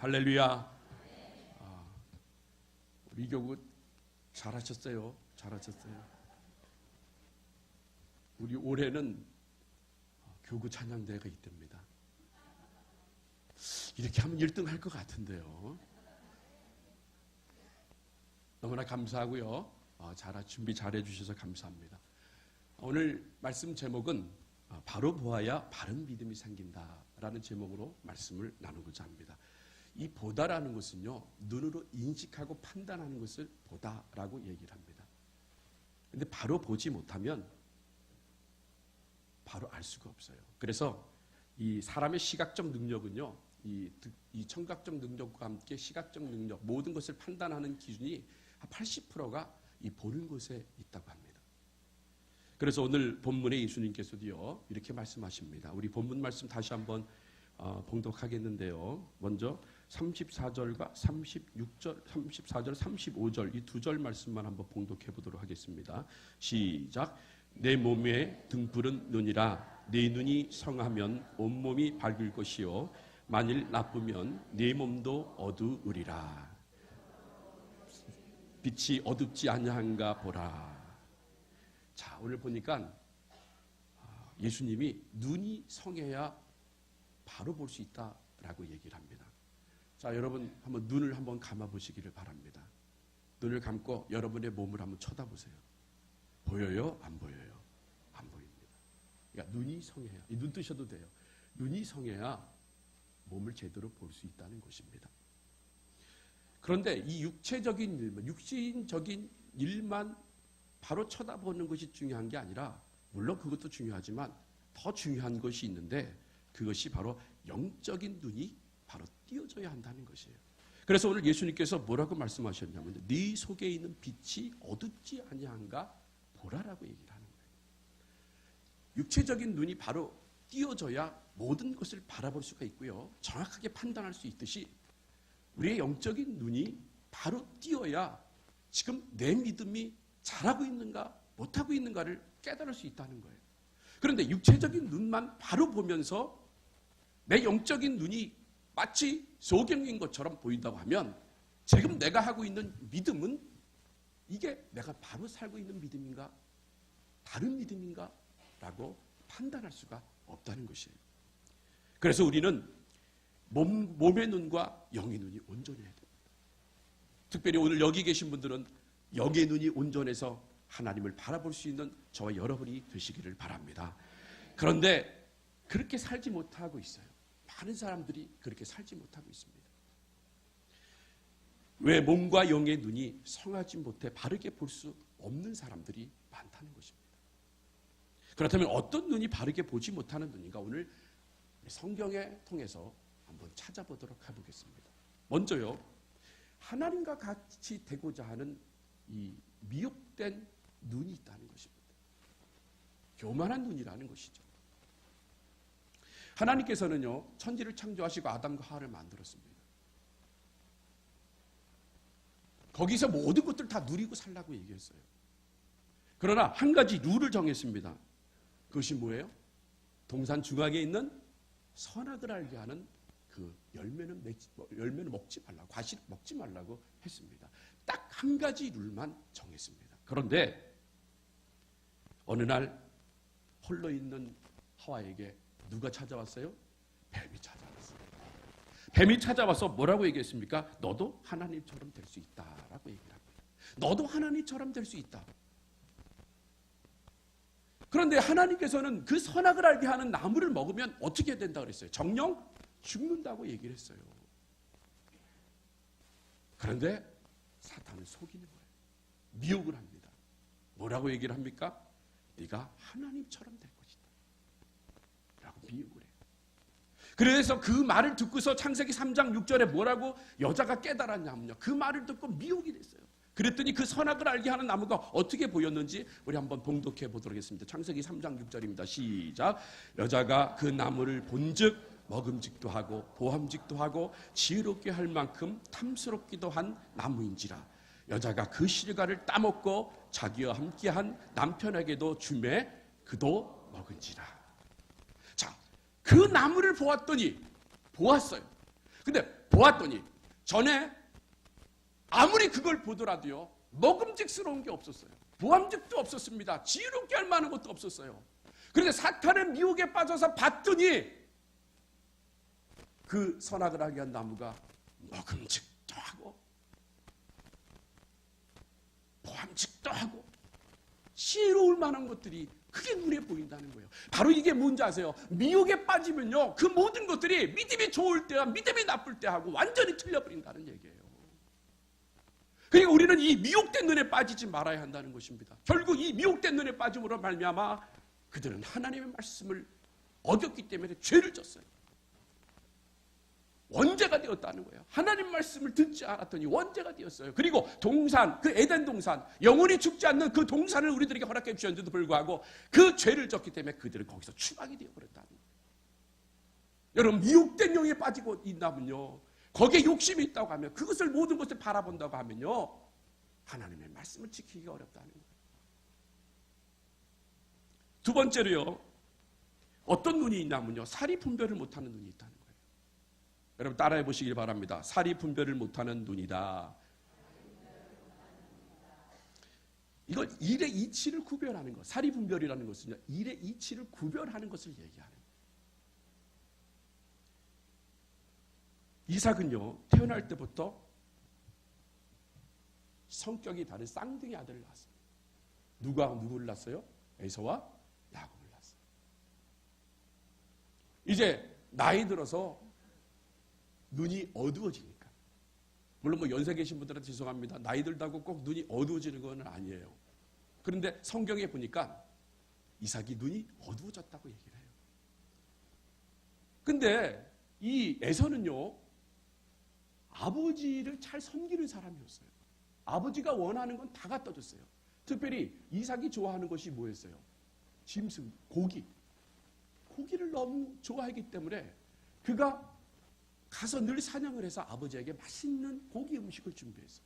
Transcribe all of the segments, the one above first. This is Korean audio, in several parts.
할렐루야. 아, 우리 교구 잘하셨어요. 잘하셨어요. 우리 올해는 교구 찬양대회가 있답니다. 이렇게 하면 1등 할 것 같은데요. 너무나 감사하고요. 어, 잘 준비 잘 해 주셔서 감사합니다. 오늘 말씀 제목은 어, 바로 보아야 바른 믿음이 생긴다 라는 제목으로 말씀을 나누고자 합니다. 이 보다라는 것은요 눈으로 인식하고 판단하는 것을 보다라고 얘기를 합니다. 근데 바로 보지 못하면 바로 알 수가 없어요. 그래서 이 사람의 시각적 능력은요 이, 득- 이 청각적 능력과 함께 시각적 능력 모든 것을 판단하는 기준이 한 80%가 이 보는 것에 있다고 합니다. 그래서 오늘 본문에 예수님께서도요 이렇게 말씀하십니다. 우리 본문 말씀 다시 한번 어, 봉독하겠는데요. 먼저 34절과 36절, 34절, 35절 이 두 절 말씀만 한번 봉독해 보도록 하겠습니다. 시작. 내 몸에 등불은 눈이라 내 눈이 성하면 온 몸이 밝을 것이요 만일 나쁘면 내 몸도 어두우리라. 빛이 어둡지 아니한가 보라. 자, 오늘 보니까 아, 예수님이 눈이 성해야 바로 볼 수 있다라고 얘기를 합니다. 자, 여러분 한번 눈을 한번 감아 보시기를 바랍니다. 눈을 감고 여러분의 몸을 한번 쳐다보세요. 보여요? 안 보여요? 안 보입니다. 그러니까 눈이 성해야, 이 눈 뜨셔도 돼요. 눈이 성해야 몸을 제대로 볼 수 있다는 것입니다. 그런데 이 육체적인 일만, 육신적인 일만 바로 쳐다보는 것이 중요한 게 아니라, 물론 그것도 중요하지만 더 중요한 것이 있는데, 그것이 바로 영적인 눈이 바로 띄어져야 한다는 것이에요. 그래서 오늘 예수님께서 뭐라고 말씀하셨냐면, 네 속에 있는 빛이 어둡지 아니한가 보라라고 얘기를 하는 거예요. 육체적인 눈이 바로 띄어져야 모든 것을 바라볼 수가 있고요. 정확하게 판단할 수 있듯이 우리의 영적인 눈이 바로 띄어야 지금 내 믿음이 잘하고 있는가 못하고 있는가를 깨달을 수 있다는 거예요. 그런데 육체적인 눈만 바로 보면서 내 영적인 눈이 마치 소경인 것처럼 보인다고 하면 지금 내가 하고 있는 믿음은 이게 내가 바로 살고 있는 믿음인가 다른 믿음인가 라고 판단할 수가 없다는 것이에요. 그래서 우리는 몸, 몸의 눈과 영의 눈이 온전해야 됩니다. 특별히 오늘 여기 계신 분들은 영의 눈이 온전해서 하나님을 바라볼 수 있는 저와 여러분이 되시기를 바랍니다. 그런데 그렇게 살지 못하고 있어요. 많은 사람들이 그렇게 살지 못하고 있습니다. 왜 몸과 영의 눈이 성하지 못해 바르게 볼 수 없는 사람들이 많다는 것입니다. 그렇다면 어떤 눈이 바르게 보지 못하는 눈인가 오늘 성경에 통해서 한번 찾아보도록 해보겠습니다. 먼저요, 하나님과 같이 되고자 하는 이 미혹된 눈이 있다는 것입니다. 교만한 눈이라는 것이죠. 하나님께서는요, 천지를 창조하시고 아담과 하와를 만들었습니다. 거기서 모든 것들 다 누리고 살라고 얘기했어요. 그러나 한 가지 룰을 정했습니다. 그것이 뭐예요? 동산 중앙에 있는 선악을 알게 하는 그 열매는 맺지, 열매는 먹지 말라고 과실 먹지 말라고 했습니다. 딱 한 가지 룰만 정했습니다. 그런데 어느 날 홀로 있는 하와에게 누가 찾아왔어요? 뱀이 찾아왔어요. 뱀이 찾아와서 뭐라고 얘기했습니까? 너도 하나님처럼 될 수 있다라고 얘기를 합니다. 너도 하나님처럼 될 수 있다. 그런데 하나님께서는 그 선악을 알게 하는 나무를 먹으면 어떻게 된다 그랬어요? 정령 죽는다고 얘기를 했어요. 그런데 사탄을 속이는 거예요. 미혹을 합니다. 뭐라고 얘기를 합니까? 네가 하나님처럼 될 것이 미혹을 해요. 그래서 그 말을 듣고서 창세기 3장 6절에 뭐라고 여자가 깨달았냐면요. 그 말을 듣고 미혹이 됐어요. 그랬더니 그 선악을 알게 하는 나무가 어떻게 보였는지 우리 한번 봉독해 보도록 하겠습니다. 창세기 3장 6절입니다. 시작. 여자가 그 나무를 본즉 먹음직도 하고 보함직도 하고 지혜롭게 할 만큼 탐스럽기도 한 나무인지라. 여자가 그 실과를 따먹고 자기와 함께한 남편에게도 주매 그도 먹은지라. 자, 그 나무를 보았더니 보았어요. 근데 보았더니 전에 아무리 그걸 보더라도요 먹음직스러운 게 없었어요. 보암직도 없었습니다. 지혜롭게 할 만한 것도 없었어요. 그런데 사탄의 미혹에 빠져서 봤더니 그 선악을 하게 한 나무가 먹음직도 하고 보암직도 하고 지혜로울 만한 것들이 그게 눈에 보인다는 거예요. 바로 이게 뭔지 아세요? 미혹에 빠지면요. 그 모든 것들이 믿음이 좋을 때와 믿음이 나쁠 때 하고 완전히 틀려버린다는 얘기예요. 그러니까 우리는 이 미혹된 눈에 빠지지 말아야 한다는 것입니다. 결국 이 미혹된 눈에 빠짐으로 말미암아 그들은 하나님의 말씀을 어겼기 때문에 죄를 졌어요. 원죄가 되었다는 거예요. 하나님 말씀을 듣지 않았더니 원죄가 되었어요. 그리고 동산, 그 에덴 동산, 영원히 죽지 않는 그 동산을 우리들에게 허락해 주셨는데도 불구하고 그 죄를 졌기 때문에 그들은 거기서 추방이 되어버렸다는 거예요. 여러분, 미혹된 영에 빠지고 있다면요. 거기에 욕심이 있다고 하면 그것을 모든 것을 바라본다고 하면요. 하나님의 말씀을 지키기가 어렵다는 거예요. 두 번째로요. 어떤 눈이 있냐면요. 사리 분별을 못하는 눈이 있다는 거예요. 여러분 따라해 보시길 바랍니다. 사리 분별을 못하는 눈이다. 이건 일의 이치를 구별하는 것. 사리 분별이라는 것은요. 일의 이치를 구별하는 것을 얘기하는 거예요. 이삭은요. 태어날 때부터 성격이 다른 쌍둥이 아들을 낳았어요. 누가 누구를 낳았어요? 에서와 야곱을 낳았어요. 이제 나이 들어서 눈이 어두워지니까. 물론 뭐 연세 계신 분들한테 죄송합니다. 나이 들다고 꼭 눈이 어두워지는 건 아니에요. 그런데 성경에 보니까 이삭이 눈이 어두워졌다고 얘기를 해요. 근데 이 에서는요, 아버지를 잘 섬기는 사람이었어요. 아버지가 원하는 건 다 갖다 줬어요. 특별히 이삭이 좋아하는 것이 뭐였어요? 짐승, 고기. 고기를 너무 좋아하기 때문에 그가 가서 늘 사냥을 해서 아버지에게 맛있는 고기 음식을 준비했어요.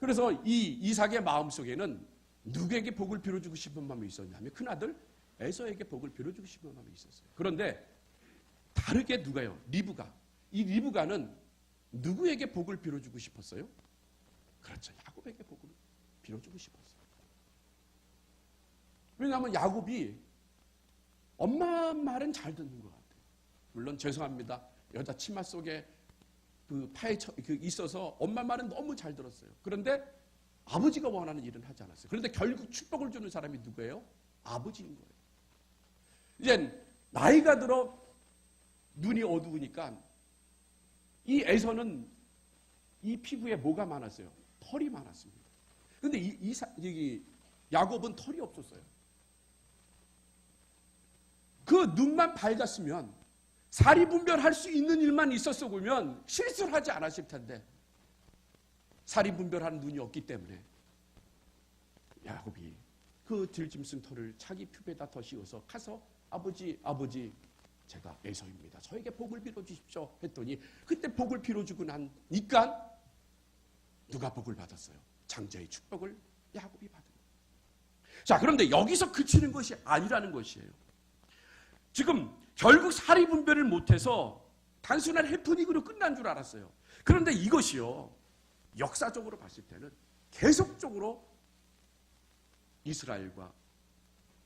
그래서 이 이삭의 마음 속에는 누구에게 복을 빌어주고 싶은 마음이 있었냐면 큰아들 에서에게 복을 빌어주고 싶은 마음이 있었어요. 그런데 다르게 누가요? 리브가. 이 리브가는 누구에게 복을 빌어주고 싶었어요? 그렇죠. 야곱에게 복을 빌어주고 싶었어요. 왜냐하면 야곱이 엄마 말은 잘 듣는 것 같아요. 물론 죄송합니다. 여자 치마 속에 그 처, 그 있어서 엄마 말은 너무 잘 들었어요. 그런데 아버지가 원하는 일은 하지 않았어요. 그런데 결국 축복을 주는 사람이 누구예요? 아버지인 거예요. 이제 나이가 들어 눈이 어두우니까 이 에서는 이 피부에 뭐가 많았어요? 털이 많았습니다. 근데 이, 이 사, 여기 야곱은 털이 없었어요. 그 눈만 밝았으면 사리 분별할 수 있는 일만 있었어 보면 실수를 하지 않았을 텐데 사리 분별하는 눈이 없기 때문에 야곱이 그 들짐승 털을 자기 퓨배에다 더 씌워서 가서 아버지 아버지 제가 에서입니다. 저에게 복을 빌어 주십시오 했더니 그때 복을 빌어 주고 나니까 누가 복을 받았어요? 장자의 축복을 야곱이 받은 거예요. 자, 그런데 여기서 그치는 것이 아니라는 것이에요. 지금 결국 사리 분별을 못해서 단순한 해프닝으로 끝난 줄 알았어요. 그런데 이것이요 역사적으로 봤을 때는 계속적으로 이스라엘과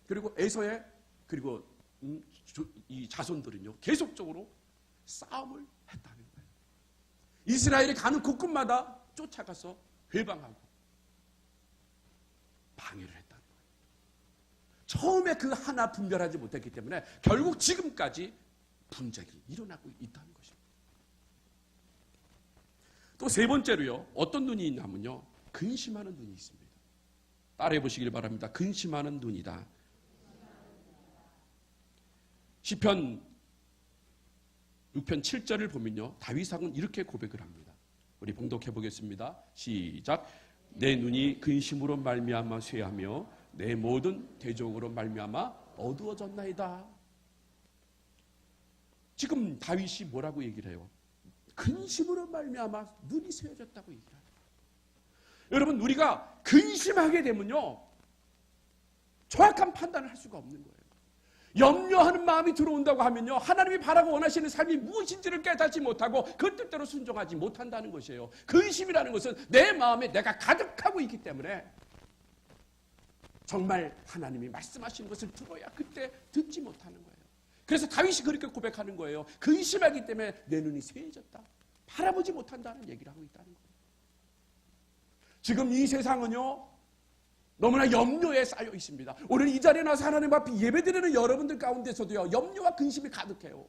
그리고 에서의 그리고 음, 이 자손들은요 계속적으로 싸움을 했다는 거예요. 이스라엘이 가는 곳곳마다 쫓아가서 회방하고 방해를 거예요. 처음에 그 하나 분별하지 못했기 때문에 결국 지금까지 분쟁이 일어나고 있다는 것입니다. 또 세 번째로요, 어떤 눈이 있냐면요, 근심하는 눈이 있습니다. 따라해 보시길 바랍니다. 근심하는 눈이다. 시편 6편 7절을 보면요, 다윗왕은 이렇게 고백을 합니다. 우리 봉독해 보겠습니다. 시작. 내 눈이 근심으로 말미암아 쇠하며 내 모든 대적으로 말미암아 어두워졌나이다. 지금 다윗이 뭐라고 얘기를 해요? 근심으로 말미암아 눈이 쇠해졌다고 얘기를 해요. 여러분 우리가 근심하게 되면요 정확한 판단을 할 수가 없는 거예요. 염려하는 마음이 들어온다고 하면요. 하나님이 바라고 원하시는 삶이 무엇인지를 깨닫지 못하고 그 뜻대로 순종하지 못한다는 것이에요. 근심이라는 것은 내 마음에 내가 가득하고 있기 때문에 정말 하나님이 말씀하시는 것을 들어야 그때 듣지 못하는 거예요. 그래서 다윗이 그렇게 고백하는 거예요. 근심하기 때문에 내 눈이 쇠해졌다. 바라보지 못한다는 얘기를 하고 있다는 거예요. 지금 이 세상은요. 너무나 염려에 쌓여 있습니다. 오늘 이 자리에 나서 하나님 앞에 예배드리는 여러분들 가운데서도요. 염려와 근심이 가득해요.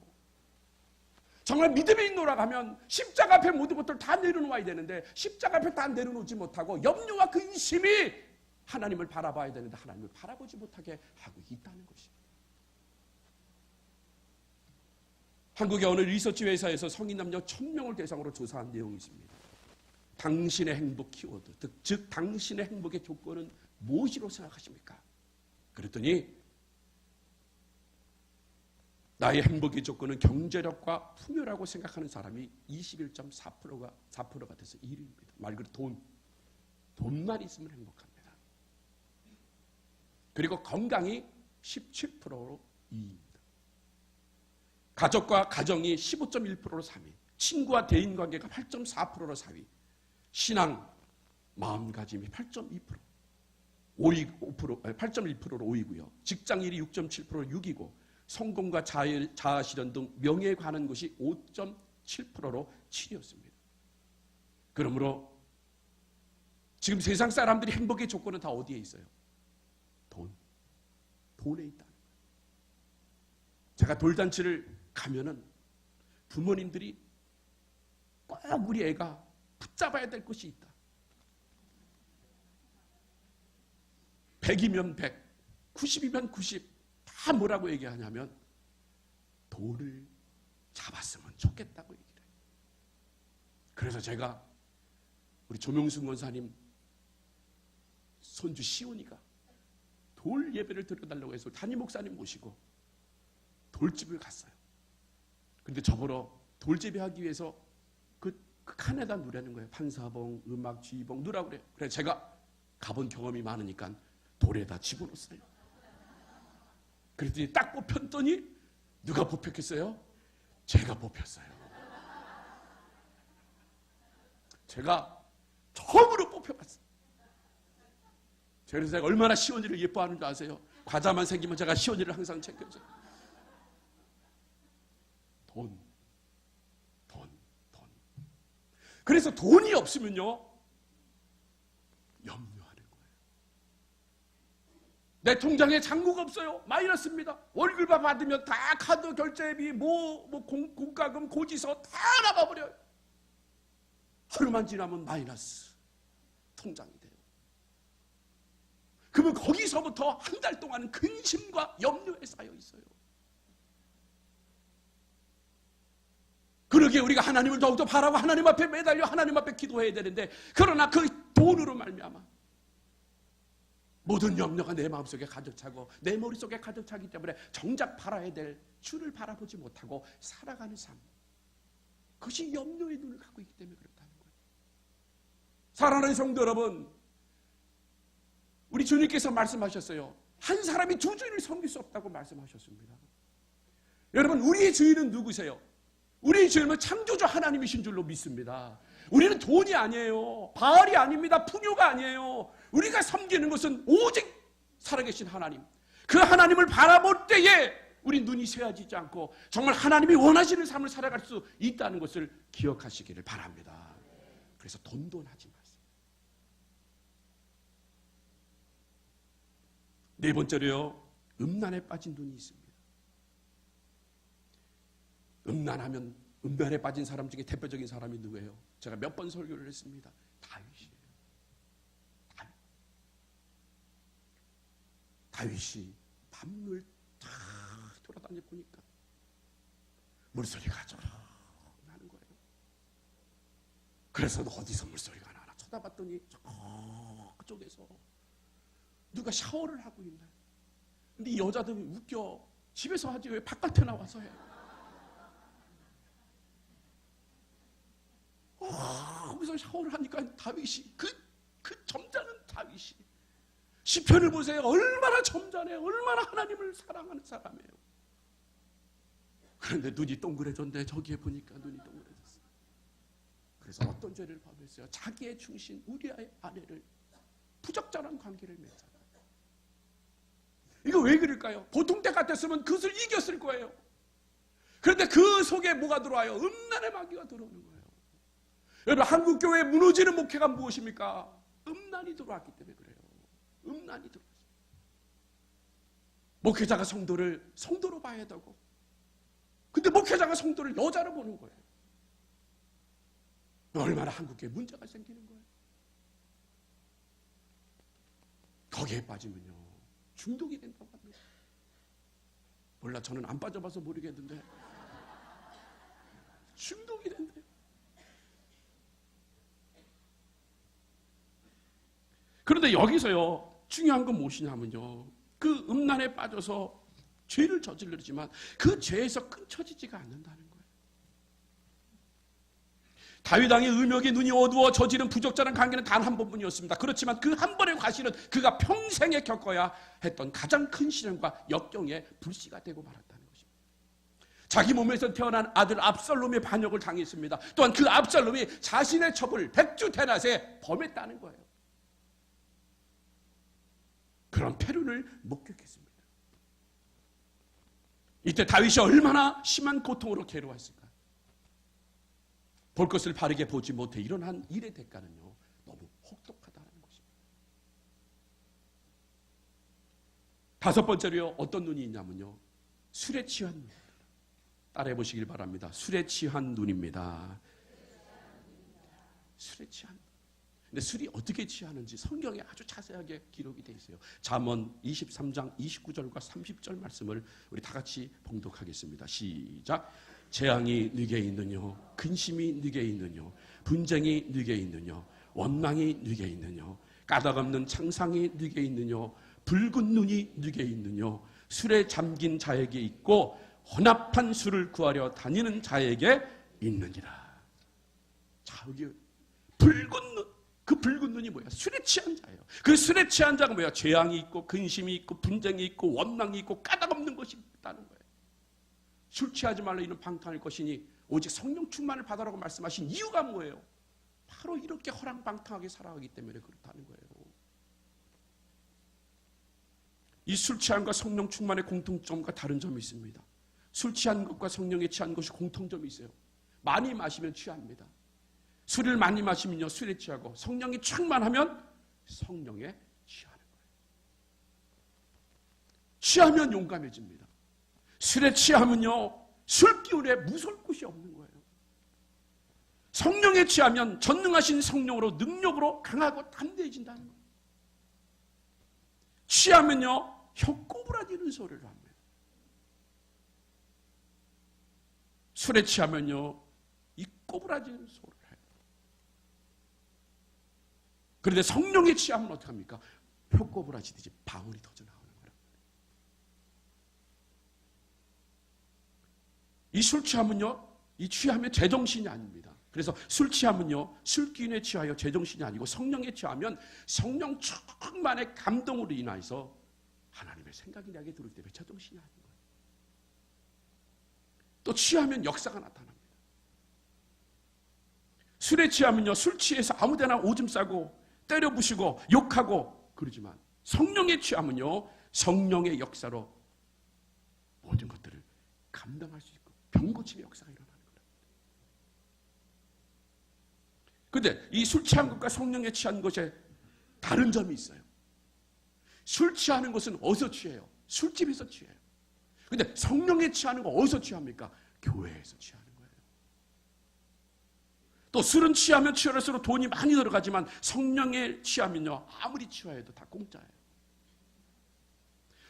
정말 믿음이 있노라 하면 십자가 앞에 모든 것들 다 내려놓아야 되는데 십자가 앞에 다 내려놓지 못하고 염려와 근심이 하나님을 바라봐야 되는데 하나님을 바라보지 못하게 하고 있다는 것입니다. 한국의 어느 리서치 회사에서 성인 남녀 1000명을 대상으로 조사한 내용이 있습니다. 당신의 행복 키워드, 즉, 즉 당신의 행복의 조건은 무엇이라고 생각하십니까? 그랬더니 나의 행복의 조건은 경제력과 풍요라고 생각하는 사람이 21.4%가 4%가 돼서 1위입니다. 말 그대로 돈. 돈만 있으면 행복합니다. 그리고 건강이 17%로 2위입니다. 가족과 가정이 15.1%로 3위. 친구와 대인 관계가 8.4%로 4위. 신앙, 마음가짐이 8.2%. 5위, 5%, 8.1%로 5위고요. 직장 일이 6.7%로 6위고, 성공과 자아 실현 등 명예에 관한 것이 5.7%로 7위였습니다. 그러므로 지금 세상 사람들이 행복의 조건은 다 어디에 있어요? 돈. 돈에 있다. 제가 돌잔치를 가면은 부모님들이 꼭 우리 애가 붙잡아야 될 것이 있다. 100이면 100, 90이면 90, 다 뭐라고 얘기하냐면 돈을 잡았으면 좋겠다고 얘기를 해요. 그래서 제가 우리 조명순 권사님 손주 시온이가 돌 예배를 드려달라고 해서 담임 목사님 모시고 돌집을 갔어요. 근데 저보러 돌집에 하기 위해서 그, 그 칸에다 누르는 거예요. 판사봉, 음악, 지봉 누라고 그래요. 그래서 제가 가본 경험이 많으니까 돌에다 집어넣었어요. 그랬더니 딱 뽑혔더니 누가 뽑혔겠어요? 제가 뽑혔어요. 제가 처음으로 뽑혀봤어요. 그래서 제가 얼마나 시원이를 예뻐하는 줄 아세요? 과자만 생기면 제가 시원이를 항상 챙겨줘요. 돈, 돈, 돈. 그래서 돈이 없으면요, 염려하는 거예요. 내 통장에 잔고가 없어요. 마이너스입니다. 월급만 받으면 다 카드 결제비, 뭐, 뭐 공, 공과금, 고지서 다 나가버려요. 하루만 지나면 마이너스. 통장이. 그러면 거기서부터 한 달 동안은 근심과 염려에 쌓여 있어요. 그러기에 우리가 하나님을 더욱더 바라고 하나님 앞에 매달려 하나님 앞에 기도해야 되는데 그러나 그 돈으로 말미암아 모든 염려가 내 마음속에 가득 차고 내 머릿속에 가득 차기 때문에 정작 바라야 될 주를 바라보지 못하고 살아가는 삶 그것이 염려의 눈을 갖고 있기 때문에 그렇다는 거예요 사랑하는 성도 여러분 우리 주님께서 말씀하셨어요 한 사람이 두 주인을 섬길 수 없다고 말씀하셨습니다 여러분 우리의 주인은 누구세요? 우리의 주님은 창조주 하나님이신 줄로 믿습니다. 우리는 돈이 아니에요. 바알이 아닙니다. 풍요가 아니에요. 우리가 섬기는 것은 오직 살아계신 하나님. 그 하나님을 바라볼 때에 우리 눈이 쇠해지지 않고 정말 하나님이 원하시는 삶을 살아갈 수 있다는 것을 기억하시기를 바랍니다. 그래서 돈돈하지 마세요. 네 번째로요. 음란에 빠진 눈이 있습니다. 음란하면 음란에 빠진 사람 중에 대표적인 사람이 누구예요? 제가 몇 번 설교를 했습니다. 다윗이에요. 다윗. 다윗이 밤을 다 돌아다니 보니까 물소리가 저러 나는 거예요. 그래서 어디서 물소리가 나나 쳐다봤더니 저쪽에서 누가 샤워를 하고 있네. 근데 이 여자들이 웃겨. 집에서 하지 왜 바깥에 나와서 해? 어, 거기서 샤워를 하니까 다윗이 그, 그 점잖은 다윗이 시편을 보세요. 얼마나 점잖아요. 얼마나 하나님을 사랑하는 사람이에요. 그런데 눈이 동그래졌는데 저기에 보니까 눈이 동그래졌어요. 그래서 어떤 죄를 범했어요? 자기의 충신 우리아의 아내를 부적절한 관계를 맺잖아요. 이거 왜 그럴까요? 보통 때 같았으면 그것을 이겼을 거예요. 그런데 그 속에 뭐가 들어와요? 음란의 마귀가 들어오는 거예요. 여러분 한국 교회 무너지는 목회가 무엇입니까? 음란이 들어왔기 때문에 그래요. 음란이 들어왔어요. 목회자가 성도를 성도로 봐야 되고, 근데 목회자가 성도를 여자로 보는 거예요. 얼마나 한국에 문제가 생기는 거예요. 거기에 빠지면요 중독이 된다고 합니다. 몰라 저는 안 빠져봐서 모르겠는데 중독이 된대요. 그런데 여기서요 중요한 건 무엇이냐면요 그 음란에 빠져서 죄를 저지르지만 그 죄에서 끊쳐지지가 않는다는. 다윗 왕의 의명의 눈이 어두워 저지른 부적절한 관계는 단 한 번뿐이었습니다. 그렇지만 그 한 번의 과실은 그가 평생에 겪어야 했던 가장 큰 시련과 역경의 불씨가 되고 말았다는 것입니다. 자기 몸에서 태어난 아들 압살롬의 반역을 당했습니다. 또한 그 압살롬이 자신의 첩을 백주 대낮에 범했다는 거예요. 그런 패륜을 목격했습니다. 이때 다윗이 얼마나 심한 고통으로 괴로웠을까? 볼 것을 바르게 보지 못해 일어난 일의 대가는요 너무 혹독하다는 것입니다. 다섯 번째로요 어떤 눈이 있냐면요 술에 취한 눈. 따라해 보시길 바랍니다. 술에 취한 눈입니다. 술에 취한 눈. 근데 술이 어떻게 취하는지 성경에 아주 자세하게 기록이 되어 있어요. 잠언 23장 29절과 30절 말씀을 우리 다 같이 봉독하겠습니다. 시작. 재앙이 네게 있느뇨 근심이 네게 있느뇨 분쟁이 네게 있느뇨 원망이 네게 있느뇨 까닭없는 창상이 네게 있느뇨 붉은 눈이 네게 있느뇨 술에 잠긴 자에게 있고 혼합한 술을 구하려 다니는 자에게 있느니라. 자 여기 붉은 눈. 그 붉은 눈이 뭐야? 술에 취한 자예요. 그 술에 취한 자가 뭐야? 재앙이 있고 근심이 있고 분쟁이 있고 원망이 있고 까닭없는 것이 있다는 거예요. 술 취하지 말라 이는 방탕할 것이니 오직 성령 충만을 받아라고 말씀하신 이유가 뭐예요? 바로 이렇게 허랑방탕하게 살아가기 때문에 그렇다는 거예요. 이 술 취함과 성령 충만의 공통점과 다른 점이 있습니다. 술 취한 것과 성령에 취한 것이 공통점이 있어요. 많이 마시면 취합니다. 술을 많이 마시면요 술에 취하고 성령이 충만하면 성령에 취하는 거예요. 취하면 용감해집니다. 술에 취하면요 술 기운에 무서울 곳이 없는 거예요. 성령에 취하면 전능하신 성령으로 능력으로 강하고 담대해진다는 거예요. 취하면요 혀 꼬부라지는 소리를 합니다. 술에 취하면요 이 꼬부라지는 소리를 해요. 그런데 성령에 취하면 어떡합니까? 혀 꼬부라지듯이 방울이 터져 나오는 거예요. 이 술 취하면요 이 취하면 제정신이 아닙니다. 그래서 술 취하면요 술기운에 취하여 제정신이 아니고 성령에 취하면 성령 충만의 감동으로 인하여서 하나님의 생각이 나게 들어오기 때문에 제정신이 아닌 거예요. 또 취하면 역사가 나타납니다. 술에 취하면요 술 취해서 아무 데나 오줌 싸고 때려 부시고 욕하고 그러지만 성령에 취하면요 성령의 역사로 모든 것들을 감당할 수 있고 병고침의 역사가 일어나는 거예요. 근데 이 술 취한 것과 성령에 취한 것에 다른 점이 있어요. 술 취하는 것은 어디서 취해요? 술집에서 취해요. 근데 성령에 취하는 거 어디서 취합니까? 교회에서 취하는 거예요. 또 술은 취하면 취할수록 돈이 많이 들어가지만 성령에 취하면요 아무리 취해도 다 공짜예요.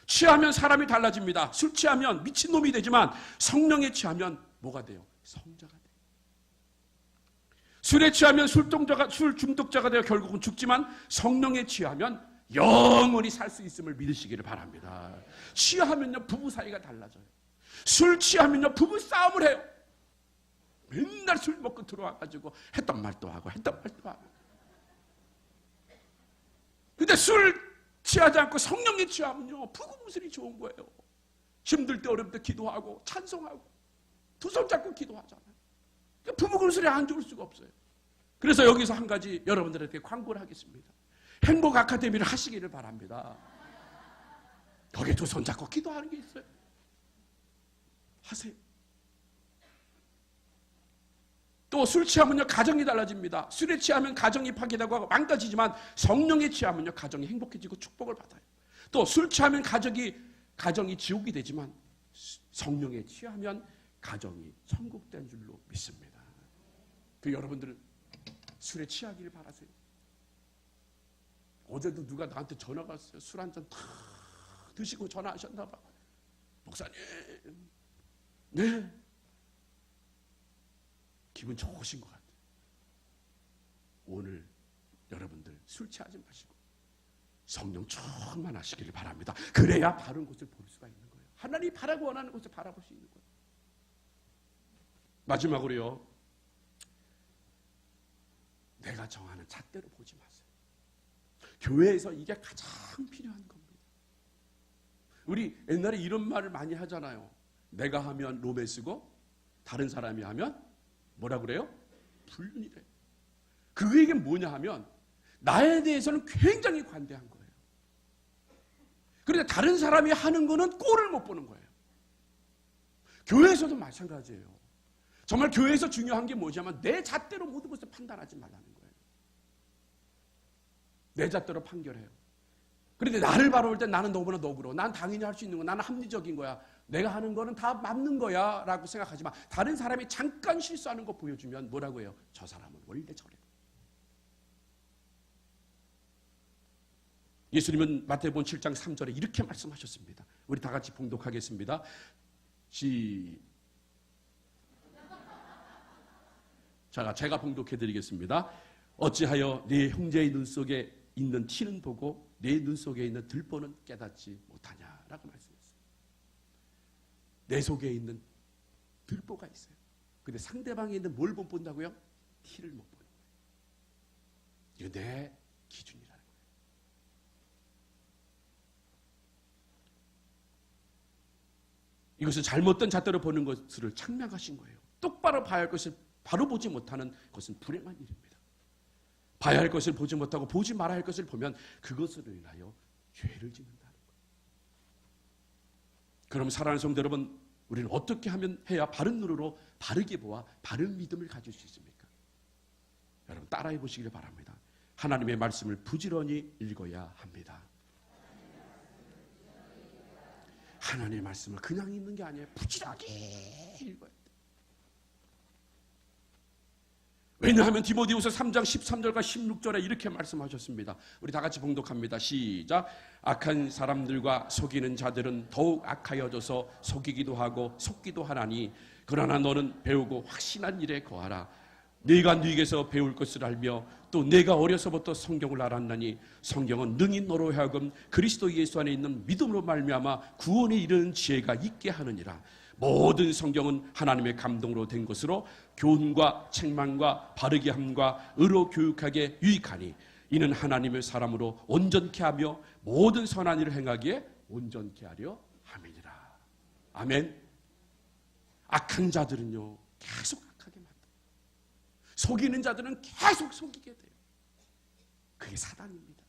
취하면 사람이 달라집니다. 술 취하면 미친놈이 되지만 성령에 취하면 뭐가 돼요? 성자가 돼요. 술에 취하면 술동자가, 술 중독자가 되어 결국은 죽지만 성령에 취하면 영원히 살 수 있음을 믿으시기를 바랍니다. 취하면요 부부 사이가 달라져요. 술 취하면요 부부 싸움을 해요. 맨날 술 먹고 들어와가지고 했던 말도 하고 했던 말도 하고. 근데 술 취하지 않고 성령에 취하면요 부금술이 좋은 거예요. 힘들 때 어렵을 때 기도하고 찬송하고 두 손 잡고 기도하잖아요. 그러니까 부부금술이 안 좋을 수가 없어요. 그래서 여기서 한 가지 여러분들에게 광고를 하겠습니다. 행복 아카데미를 하시기를 바랍니다. 거기에 두손 잡고 기도하는 게 있어요. 하세요. 또 술 취하면요 가정이 달라집니다. 술에 취하면 가정이 파괴되고 망가지지만 성령에 취하면요 가정이 행복해지고 축복을 받아요. 또 술 취하면 가정이 가정이 지옥이 되지만 성령에 취하면 가정이 천국된 줄로 믿습니다. 그 여러분들은 술에 취하기를 바라세요. 어제도 누가 나한테 전화가 왔어요. 술 한잔다 드시고 전화하셨나 봐. 목사님, 네. 기분 좋으신 것 같아요. 오늘 여러분들 술 취하지 마시고 성령 충만하시기를 바랍니다. 그래야 바른 곳을 볼 수가 있는 거예요. 하나님이 바라고 원하는 곳을 바라볼 수 있는 거예요. 마지막으로요. 내가 정하는 잣대로 보지 마세요. 교회에서 이게 가장 필요한 겁니다. 우리 옛날에 이런 말을 많이 하잖아요. 내가 하면 로맨스고 다른 사람이 하면 뭐라 그래요? 불륜이래. 그 얘기는 뭐냐 하면 나에 대해서는 굉장히 관대한 거예요. 그런데 다른 사람이 하는 거는 꼴을 못 보는 거예요. 교회에서도 마찬가지예요. 정말 교회에서 중요한 게 뭐냐면 내 잣대로 모든 것을 판단하지 말라는 거예요. 내 잣대로 판결해요. 그런데 나를 바라볼 때 나는 너보다 너그러워. 난 당연히 할 수 있는 거야. 나는 합리적인 거야. 내가 하는 거는 다 맞는 거야. 라고 생각하지만 다른 사람이 잠깐 실수하는 거 보여주면 뭐라고 해요? 저 사람은 원래 저래. 예수님은 마태복음 7장 3절에 이렇게 말씀하셨습니다. 우리 다 같이 봉독하겠습니다. 시 자, 제가 봉독해 드리겠습니다. 어찌하여 네 형제의 눈 속에 있는 티는 보고 내눈 속에 있는 들보는 깨닫지 못하냐라고 말씀했어요. 내 속에 있는 들보가 있어요. 근데 상대방에 있는 뭘 못 본다고요? 티를 못 보는 거예요. 이거 내 기준이라는 거예요. 이것을 잘못된 잣대로 보는 것을 창명하신 거예요. 똑바로 봐야 할 것을 바로 보지 못하는 것은 불행한 일입니다. 봐야 할 것을 보지 못하고 보지 말아야 할 것을 보면 그것으로 인하여 죄를 짓는다는 거예요. 그럼 사랑하는 성도 여러분, 우리는 어떻게 하면 해야 바른 눈으로 바르게 보아 바른 믿음을 가질 수 있습니까? 여러분 따라해 보시기를 바랍니다. 하나님의 말씀을 부지런히 읽어야 합니다. 하나님의 말씀을 그냥 읽는 게 아니에요. 부지런히 읽어야 돼요. 왜냐하면 디모데후서 3장 13절과 16절에 이렇게 말씀하셨습니다. 우리 다 같이 봉독합니다. 시작. 악한 사람들과 속이는 자들은 더욱 악하여져서 속이기도 하고 속기도 하나니 그러나 너는 배우고 확신한 일에 거하라. 네가 네게서 배울 것을 알며 또 내가 어려서부터 성경을 알았나니 성경은 능히 너로 하여금 그리스도 예수 안에 있는 믿음으로 말미암아 구원에 이르는 지혜가 있게 하느니라. 모든 성경은 하나님의 감동으로 된 것으로 교훈과 책망과 바르게 함과 의로 교육하게 유익하니 이는 하나님의 사람으로 온전케 하며 모든 선한 일을 행하기에 온전케 하려 함이니라. 아멘. 악한 자들은요 계속 악하게 만다. 속이는 자들은 계속 속이게 돼요. 그게 사단입니다.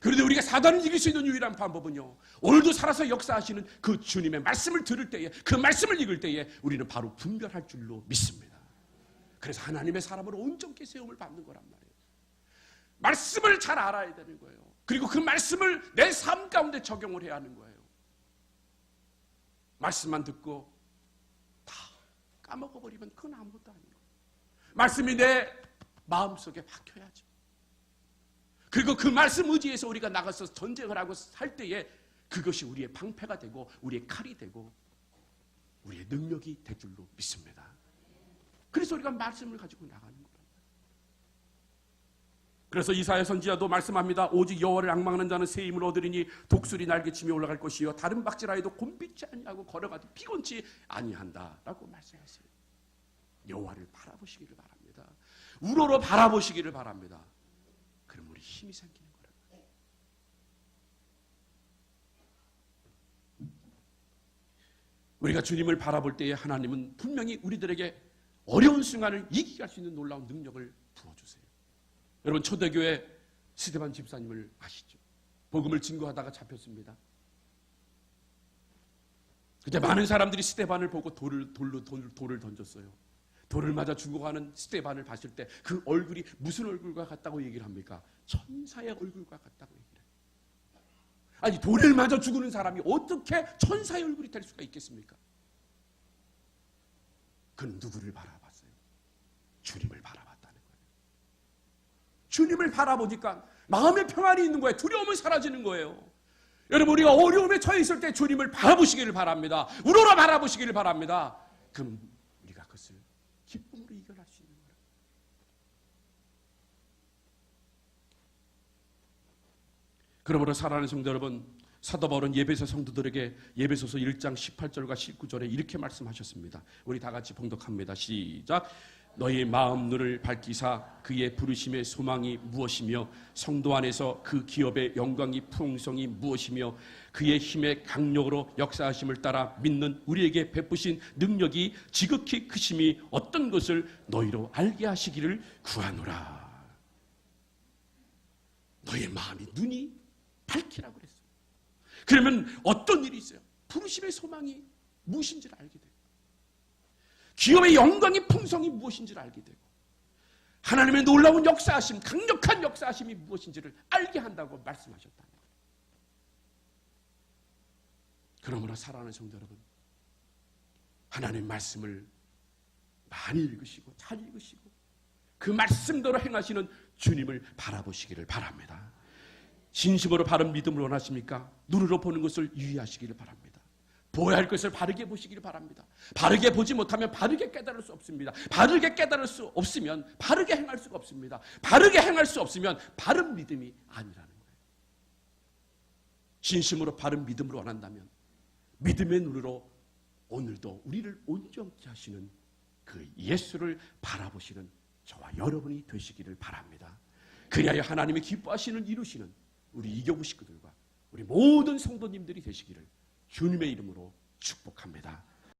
그런데 우리가 사단을 이길 수 있는 유일한 방법은요. 오늘도 살아서 역사하시는 그 주님의 말씀을 들을 때에 그 말씀을 읽을 때에 우리는 바로 분별할 줄로 믿습니다. 그래서 하나님의 사람으로 온전케 세움을 받는 거란 말이에요. 말씀을 잘 알아야 되는 거예요. 그리고 그 말씀을 내 삶 가운데 적용을 해야 하는 거예요. 말씀만 듣고 다 까먹어 버리면 그건 아무것도 아니에요. 말씀이 내 마음속에 박혀야죠. 그리고 그 말씀 의지에서 우리가 나가서 전쟁을 하고 살 때에 그것이 우리의 방패가 되고 우리의 칼이 되고 우리의 능력이 될 줄로 믿습니다. 그래서 우리가 말씀을 가지고 나가는 거란 그래서 이사야 선지자도 말씀합니다. 오직 여호와를 악망하는 자는 새 힘을 얻으리니 독수리 날개치며 올라갈 것이요 다른 박지라에도 곤비치 아니하고 걸어가도 피곤치 아니한다라고 말씀하세요. 여호와를 바라보시기를 바랍니다. 우러러 바라보시기를 바랍니다. 그럼 우리 힘이 생기는 거라고. 우리가 주님을 바라볼 때에 하나님은 분명히 우리들에게 어려운 순간을 이기게 할수 있는 놀라운 능력을 부어주세요. 여러분 초대교회 스테반 집사님을 아시죠? 복음을 증거하다가 잡혔습니다. 그때 많은 사람들이 스테반을 보고 돌을 돌로 돌, 돌을 던졌어요. 돌을 맞아 죽어가는 스테반을 봤을 때 그 얼굴이 무슨 얼굴과 같다고 얘기를 합니까? 천사의 얼굴과 같다고 얘기를 해요. 아니 돌을 맞아 죽는 사람이 어떻게 천사의 얼굴이 될 수가 있겠습니까? 그는 누구를 바라봤어요? 주님을 바라봤다는 거예요. 주님을 바라보니까 마음의 평안이 있는 거예요. 두려움은 사라지는 거예요. 여러분 우리가 어려움에 처해 있을 때 주님을 바라보시기를 바랍니다. 우러러 바라보시기를 바랍니다. 그럼 우리가 그것을 기쁨으로 이겨낼 수 있는 거예요. 그러므로 사랑하는 성도 여러분, 사도 바울은 예배소 성도들에게 예배소서 1장 18절과 19절에 이렇게 말씀하셨습니다. 우리 다 같이 봉독합니다. 시작. 너희 마음 눈을 밝히사 그의 부르심의 소망이 무엇이며 성도 안에서 그 기업의 영광이 풍성이 무엇이며 그의 힘의 강력으로 역사하심을 따라 믿는 우리에게 베푸신 능력이 지극히 크심이 어떤 것을 너희로 알게 하시기를 구하노라. 너의 마음이 눈이 밝히라고 그랬어요. 그러면 어떤 일이 있어요? 부르심의 소망이 무엇인지를 알게 돼요. 기업의 영광의 풍성이 무엇인지를 알게 되고 하나님의 놀라운 역사하심, 강력한 역사하심이 무엇인지를 알게 한다고 말씀하셨다는 거예요. 그러므로 사랑하는 성도 여러분, 하나님 말씀을 많이 읽으시고 잘 읽으시고 그 말씀대로 행하시는 주님을 바라보시기를 바랍니다. 진심으로 바른 믿음을 원하십니까? 눈으로 보는 것을 유의하시기를 바랍니다. 보아야 할 것을 바르게 보시기를 바랍니다. 바르게 보지 못하면 바르게 깨달을 수 없습니다. 바르게 깨달을 수 없으면 바르게 행할 수가 없습니다. 바르게 행할 수 없으면 바른 믿음이 아니라는 거예요. 진심으로 바른 믿음을 원한다면 믿음의 눈으로 오늘도 우리를 온전케 하시는 그 예수를 바라보시는 저와 여러분이 되시기를 바랍니다. 그리하여 하나님의 기뻐하시는 이루시는 우리 이교부 식구들과 우리 모든 성도님들이 되시기를 주님의 이름으로 축복합니다.